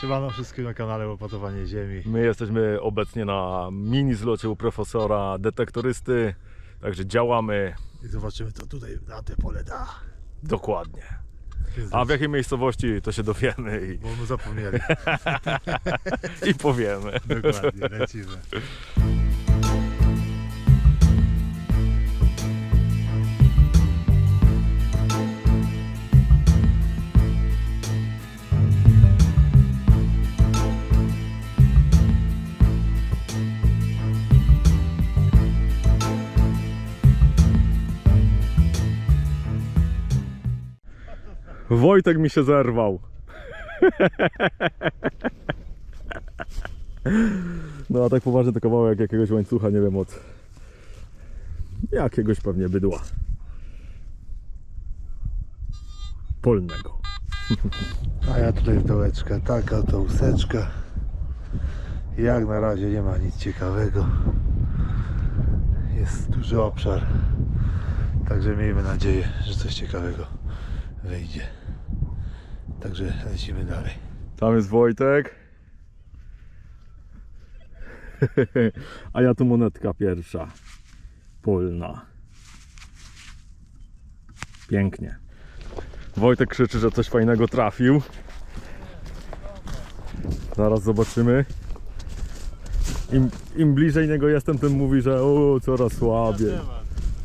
Siemano wszystkim na kanale Łopatowanie Ziemi. My jesteśmy obecnie na mini zlocie u profesora detektorysty, także działamy I zobaczymy co tutaj na te pole da. dokładnie. A w jakiej miejscowości to się dowiemy Bo my zapomnieli. i, i powiemy. Dokładnie, lecimy. Wojtek mi się zerwał. No a tak poważnie to kawałek jakiegoś łańcucha, nie wiem od jakiegoś pewnie bydła. Polnego. A ja tutaj w dołeczkę, taka to łuseczka. Jak na razie nie ma nic ciekawego. Jest duży obszar. Także miejmy nadzieję, że coś ciekawego wyjdzie. Także lecimy dalej. Tam jest Wojtek. A ja tu monetka pierwsza. Polna. Pięknie. Wojtek krzyczy, że coś fajnego trafił. Zaraz zobaczymy. Im, Im bliżej niego jestem, tym mówi, że o, coraz słabiej.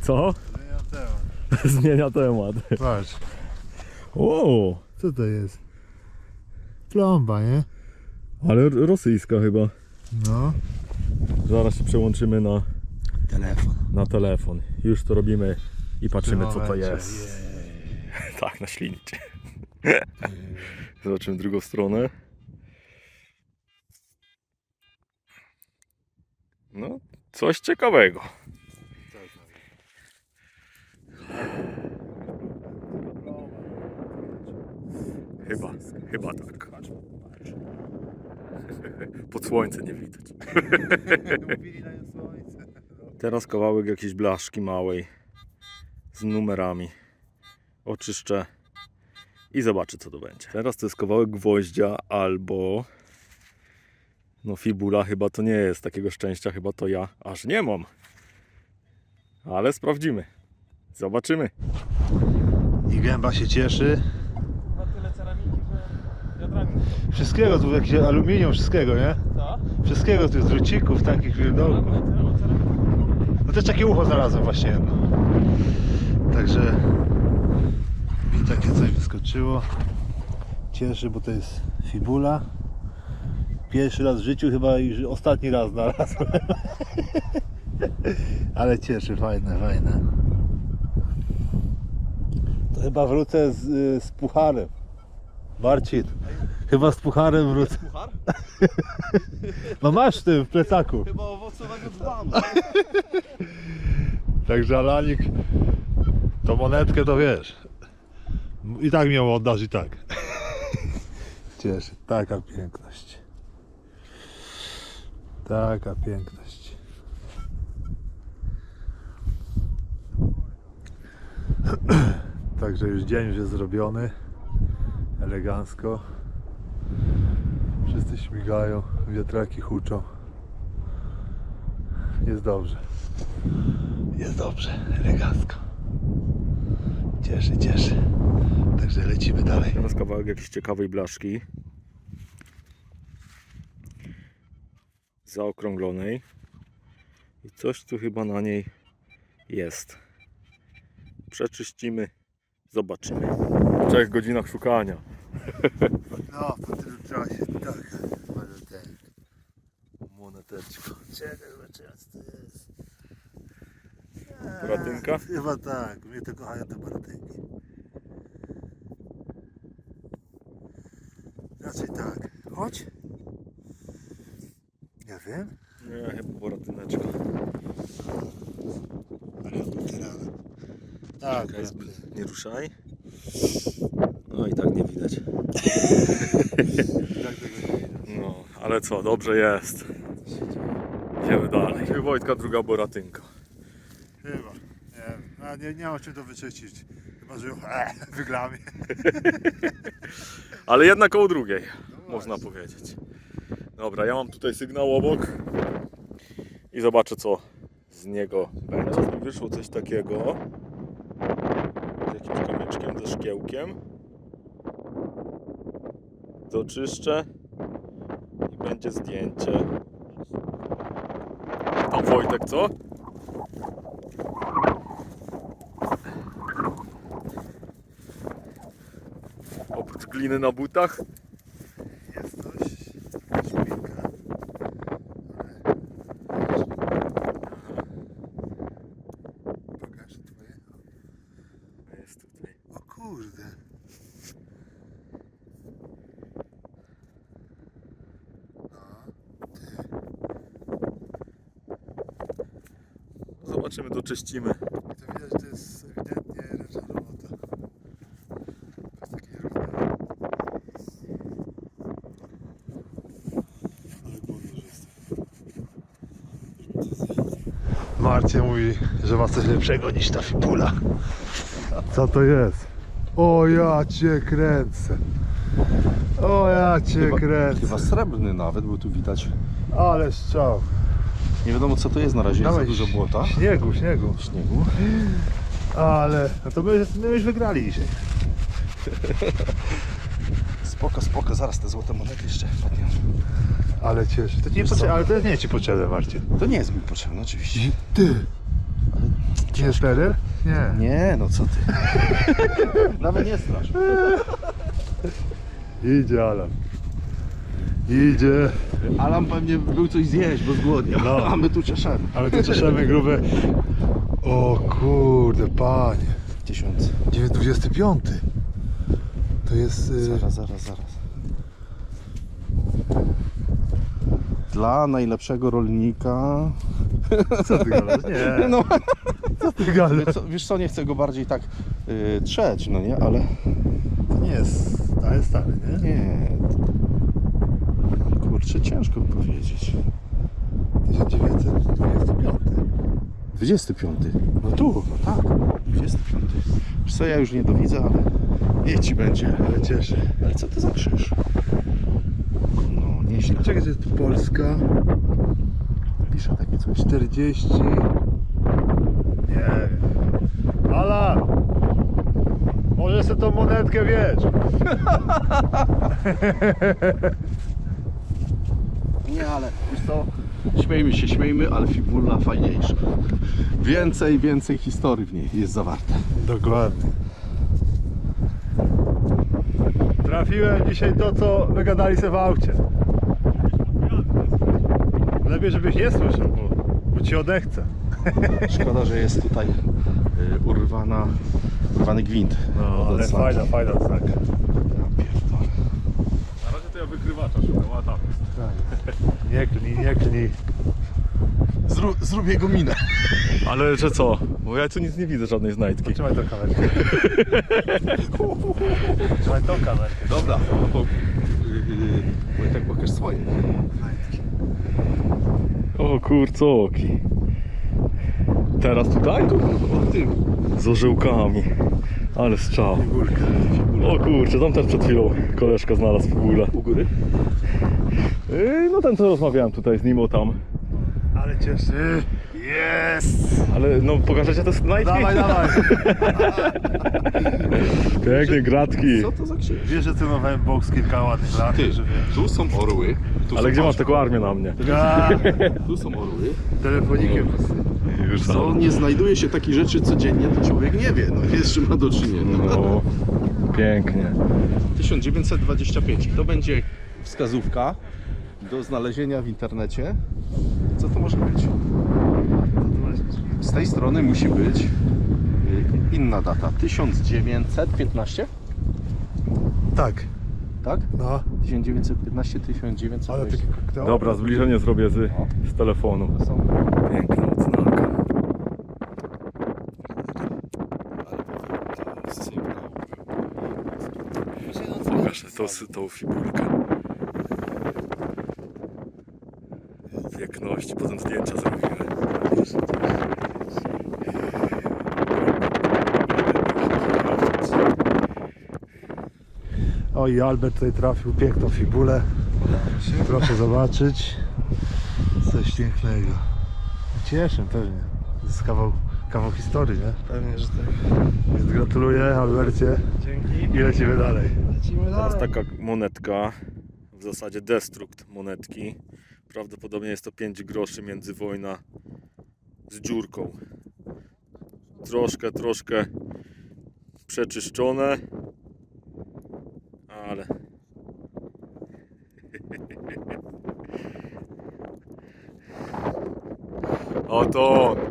Co? Zmieniam temat. Zmienia temat. Patrz, O, co to jest? Plomba, nie? ale rosyjska chyba. No. Zaraz się przełączymy na Telefon. na telefon. Już to robimy i patrzymy co to momencie, jest. Tak, na ślinicie. Zobaczymy drugą stronę. No, coś ciekawego. Chyba, tak. Pod słońce nie widać. Mówili na nią słońce. Teraz kawałek jakiejś blaszki małej z numerami. Oczyszczę i zobaczę co to będzie. Teraz to jest kawałek gwoździa albo no fibula chyba to nie jest. Takiego szczęścia chyba to ja aż nie mam. Ale sprawdzimy. Zobaczymy. I gęba się cieszy. Na tyle ceramiki, że wiadrami. Wszystkiego tu, jakieś aluminium, wszystkiego, nie? Co? Wszystkiego tu, drucików, takich wierdolków. No też takie ucho znalazłem właśnie jedno. Także i takie coś wyskoczyło. Cieszy, bo to jest fibula. Pierwszy raz w życiu chyba już ostatni raz znalazłem. Ale cieszy, fajne, fajne. To chyba wrócę z, y, z pucharem. Marcin, chyba z pucharem wrócę. Puchar? No masz w tym w plecaku. Chyba owocowego dzbanu. Także Alanik, to monetkę to wiesz. I tak mi ją oddasz i tak. Cieszę. Taka piękność. Taka piękność. Także już dzień już jest zrobiony. Elegancko. Śmigają, wiatraki huczą. Jest dobrze. Jest dobrze, elegancko. Cieszy, cieszy. Także lecimy dalej. Teraz kawałek jakiejś ciekawej blaszki. Zaokrąglonej. I coś tu chyba na niej jest. Przeczyścimy, zobaczymy. W trzech godzinach szukania. No, po tym czasie, tak. Moneteczka. Czekaj, zobaczymy co to jest. Boratynka? Chyba tak, mnie to kochają te boratynki. Raczej tak. Chodź. Nie wiem. Nie, chyba boratyneczka. Ale teraz. Tak, Czekaj. Nie ruszaj. No i tak nie widać. Tak tego nie widać. No, ale co, dobrze jest. Idziemy dalej. Wojtka, druga boratynka. Chyba. Nie wiem. A nie, nie mam czym to wyczyścić. Chyba, że ją e. Ale jedna koło drugiej. No można powiedzieć. Dobra, ja mam tutaj sygnał obok i zobaczę co z niego będzie. Mi wyszło coś takiego z jakimś kamyczkiem, ze szkiełkiem. Doczyszczę i będzie zdjęcie. Wojtek, co? Oprócz gliny na butach Jest coś. Szpilka. Pokaż twoje. jest tutaj. O kurde. Zobaczymy, doczyścimy. To widać, że to jest ewidentnie ręczna robota. To jest takie równe. Ale głowio, że jest. Marcie mówi, że ma coś lepszego niż ta fibula. Co to jest? O ja cię kręcę. O ja cię Chyba, kręcę. chyba srebrny nawet, bo tu widać. Ale strzał. Nie wiadomo co to jest na razie, jest za dużo błota. Śniegu, śniegu. Śniegu. Ale, no to my, my już wygrali dzisiaj. Spoko, spoko, zaraz te złote monety jeszcze wpadną. Ale cieszę. To, nie Wiesz co? ale to nie ci potrzebne, Marcin. To nie jest mi potrzebne oczywiście. Ty! Nie jest? Nie. Nie, no co ty. Nawet nie strasz. Idzie Alan. Idzie. Alan pewnie był coś zjeść, bo zgłodniał. No. A my tu cieszymy. Ale tu cieszymy grube. O kurde, panie. Tysiąc. 25. To jest... y, Zaraz, zaraz, zaraz. Dla najlepszego rolnika. Co ty gadasz? Nie. No, Co ty gadasz? wiesz co, wiesz co, nie chcę go bardziej tak y, trzeć, no nie, ale To nie jest... To jest stary, nie? nie. Kurczę, ciężko powiedzieć. 1925. 25. No tu, no tak. 25. Wiesz co, ja już nie dowidzę, ale niech ci będzie. Ale cieszę. Ale co to za krzyż? No, nieźle. Czekaj, to jest Polska. Pisze takie coś. 40. Nie wiem. Alan! Może sobie tą monetkę wiesz. Ale wiesz co, śmiejmy się, śmiejmy, ale fibula fajniejsza. Więcej, więcej historii w niej jest zawarte. Dokładnie. Trafiłem dzisiaj to, co wygadali sobie w aucie. Lepiej, żebyś nie słyszał, bo, bo ci odechce. Szkoda, że jest tutaj y, urwana, urwany gwint. No, ale odznaki. fajna, fajna odznaka. Ja pierdolę. Na razie to ja wykrywacza szukam, a tam jest. Nie klnij, nie klnij. Zrób, zrób jego minę. Ale że co? Bo ja tu nic nie widzę, żadnej znajdki. Trzymaj tą kamerkę. Trzymaj tą kamerkę. Dobra, bo, yy, Wojtek, pokaż swoje. O kurcoki. Teraz tutaj? O tym. Z orzełkami. Ale strzał. Górkę. O kurczę, tam też przed chwilą koleżka znalazł figurę. U góry? Yy, no ten co rozmawiałem tutaj z nim o tam. Ale cieszy. Jest! Ale no pokażecie te znajdki? Dawaj, dawaj. Pięknie, gratki. Co to za krzyż? Wiesz, że trenowałem boks kilka ładnych lat, Ty, że wiesz. tu są orły. Tu Ale są gdzie masz taką armię na mnie? Ja, Tu są orły. telefonikiem. Już Co nie znajduje się takich rzeczy codziennie, to człowiek nie wie, no jest z czym ma do czynienia. No, pięknie. 1925 i to będzie wskazówka do znalezienia w internecie. Co to może być? Z tej strony musi być y, inna data. 1915? Tak, Tak? no. 1915, 1920. Ale koktajl. Dobra, zbliżenie zrobię z, z telefonu. Piękna odznaka. Pokażę tą, tą figurkę. Piękności, potem zdjęcia zrobiłem. O i Albert tutaj trafił piękną fibulę. Proszę zobaczyć. Coś pięknego. Cieszę pewnie. To jest kawał, kawał historii, nie? Pewnie, że tak. Więc gratuluję Albercie Dzięki. i lecimy dalej. Lecimy Teraz dalej. taka monetka, w zasadzie destrukt monetki. Prawdopodobnie jest to 5 groszy międzywojna z dziurką. Troszkę, troszkę przeczyszczone, ale Oto.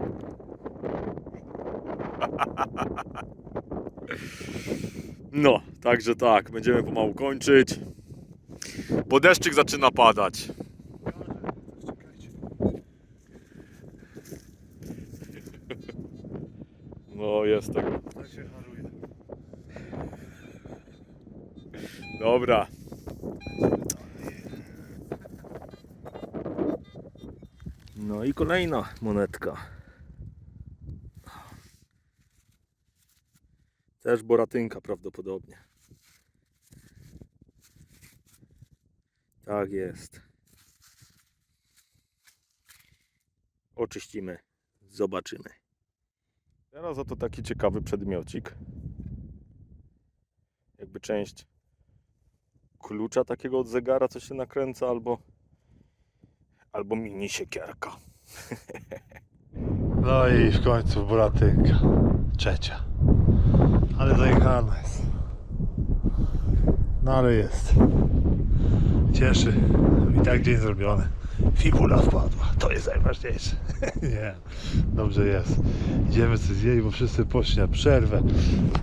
No, także tak, będziemy pomału kończyć. Bo deszczyk zaczyna padać. No, jest tego. Dobra. No i kolejna monetka. Też boratynka prawdopodobnie. Tak jest. Oczyścimy, zobaczymy. Teraz oto taki ciekawy przedmiocik. Jakby część klucza takiego od zegara, co się nakręca, albo albo mini siekierka. No i w końcu buratynka. Trzecia. Ale zajechana jest. No ale jest. Cieszy. I tak dzień zrobiony. Fibula wpadła. To jest najważniejsze. Nie. Dobrze jest. Idziemy coś zjeść, bo wszyscy poszli na przerwę.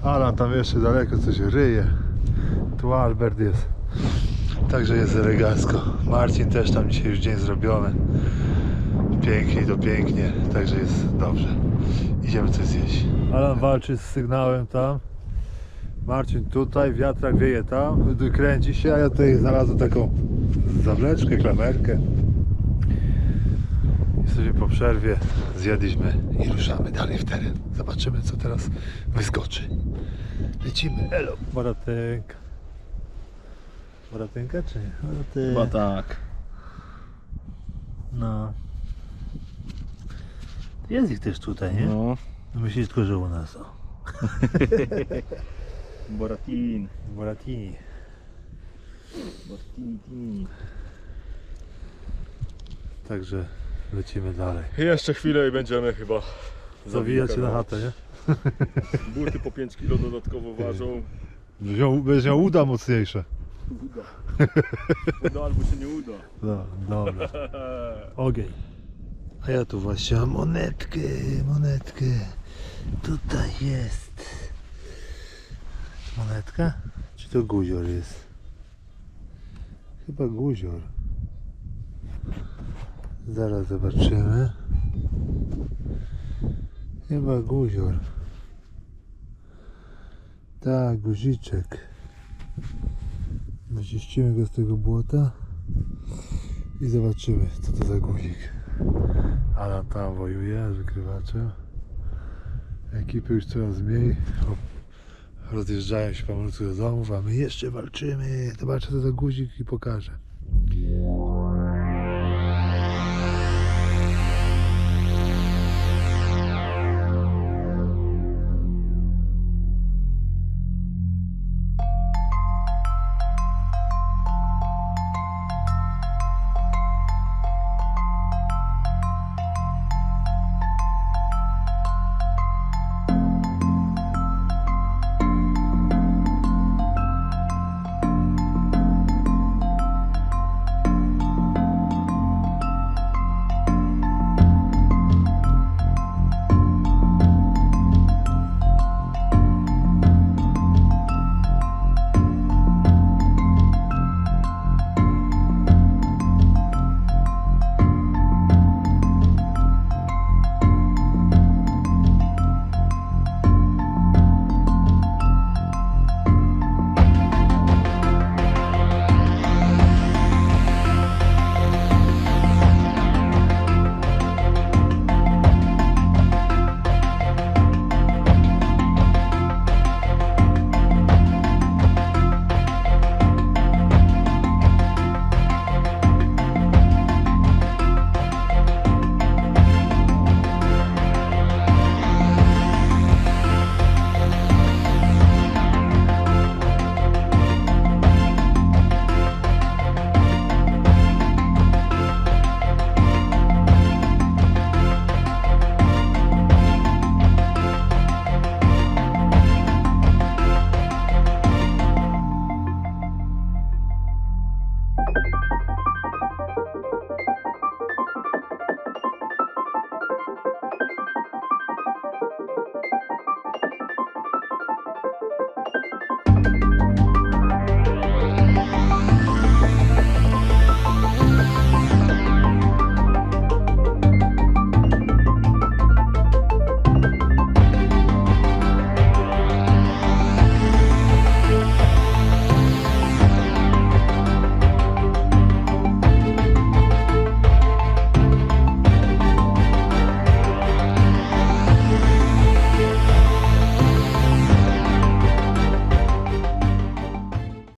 Alan tam jeszcze daleko coś ryje. Tu Albert jest. Także jest elegancko. Marcin też tam dzisiaj już dzień zrobiony. Pięknie to pięknie, także jest dobrze. Idziemy coś zjeść. Alan walczy z sygnałem tam. Marcin tutaj, wiatrak wieje tam, kręci się, a ja tutaj znalazłem taką zawleczkę, klamerkę. Jesteśmy po przerwie, zjadliśmy i ruszamy dalej w teren. Zobaczymy co teraz wyskoczy. Lecimy, elo. Baratynka. Baratynka czy nie? Baratynka. tak. No. Jest ich też tutaj, nie? No, Myślisz tylko, że u nas. O. boratin. Boratini. Boratin. Także lecimy dalej. Jeszcze chwilę i będziemy chyba Zawijać się na chatę, nie? Buty po 5 kg dodatkowo ważą. Wziął, miał uda mocniejsze. Uda. Uda albo się nie uda. No, dobra. Ogień. A ja tu właśnie mam monetkę, monetkę. Tutaj jest. Monetka? Czy to guzior jest? Chyba guzior. Zaraz zobaczymy. Chyba guzior. Tak, guziczek. Wyczyścimy go z tego błota i zobaczymy co to za guzik. Alan tam wojuje z wykrywaczem. Ekipy już coraz mniej. Rozjeżdżają się pomalutku do domów, a my jeszcze walczymy. Zobaczę co za guzik i pokażę.